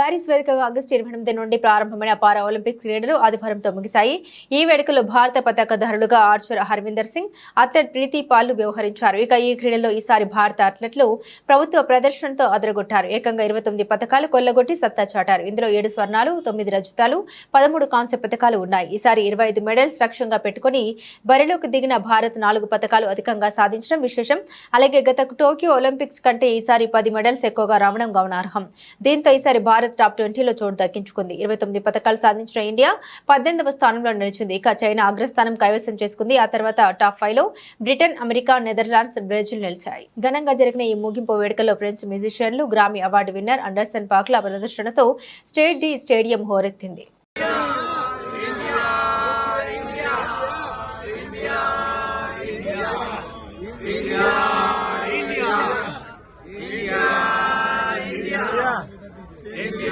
Paris వేదికగా August ఇరవై ఎనిమిది నుండి ప్రారంభమైన పారా ఒలింపిక్స్ క్రీడలు ఆదివారంతో ముగిశాయి. ఈ వేడుకలో భారత పతాకధారులుగా ఆర్చర్ హర్విందర్ సింగ్ అథ్లెట్ ప్రీతి పాల్లు వ్యవహరించారు. ఇక ఈ క్రీడల్లో ఈసారి భారత అథ్లెట్లు ప్రభుత్వ ప్రదర్శనతో అదరగొట్టారు. ఏకంగా ఇరవై తొమ్మిది పథకాలు కొల్లగొట్టి సత్తా చాటారు. ఇందులో ఏడు స్వర్ణాలు తొమ్మిది రజతాలు పదమూడు కాంస్య పథకాలు ఉన్నాయి. ఈసారి ఇరవై ఐదు మెడల్స్ లక్ష్యంగా పెట్టుకుని బరిలోకి దిగిన భారత్ నాలుగు పథకాలు అధికంగా సాధించడం విశేషం. అలాగే గత టోక్యో ఒలింపిక్స్ కంటే ఈసారి పది మెడల్స్ ఎక్కువగా రావడం గమనార్హం. దీంతో ఈసారి భారత్ భారత్ టాప్ ట్వంటీలో చోటు దక్కించుకుంది. ఇరవై తొమ్మిది పథకాలు సాధించిన ఇండియా పద్దెనిమిదవ స్థానంలో నిలిచింది. ఇక చైనా అగ్రస్థానం కైవసం చేసుకుంది. ఆ తర్వాత టాప్ ఫైవ్లో బ్రిటన్ అమెరికా నెదర్లాండ్స్ బ్రెజిల్ నిలిచాయి. ఘనంగా జరిగిన ఈ ముగింపు వేడుకలో ఫ్రెంచ్ మ్యూజిషియన్లు గ్రామీ అవార్డు విన్నర్ అండర్సన్ పాక్ల ప్రదర్శనతో స్టేట్ డి స్టేడియం హోరెత్తింది. Amen.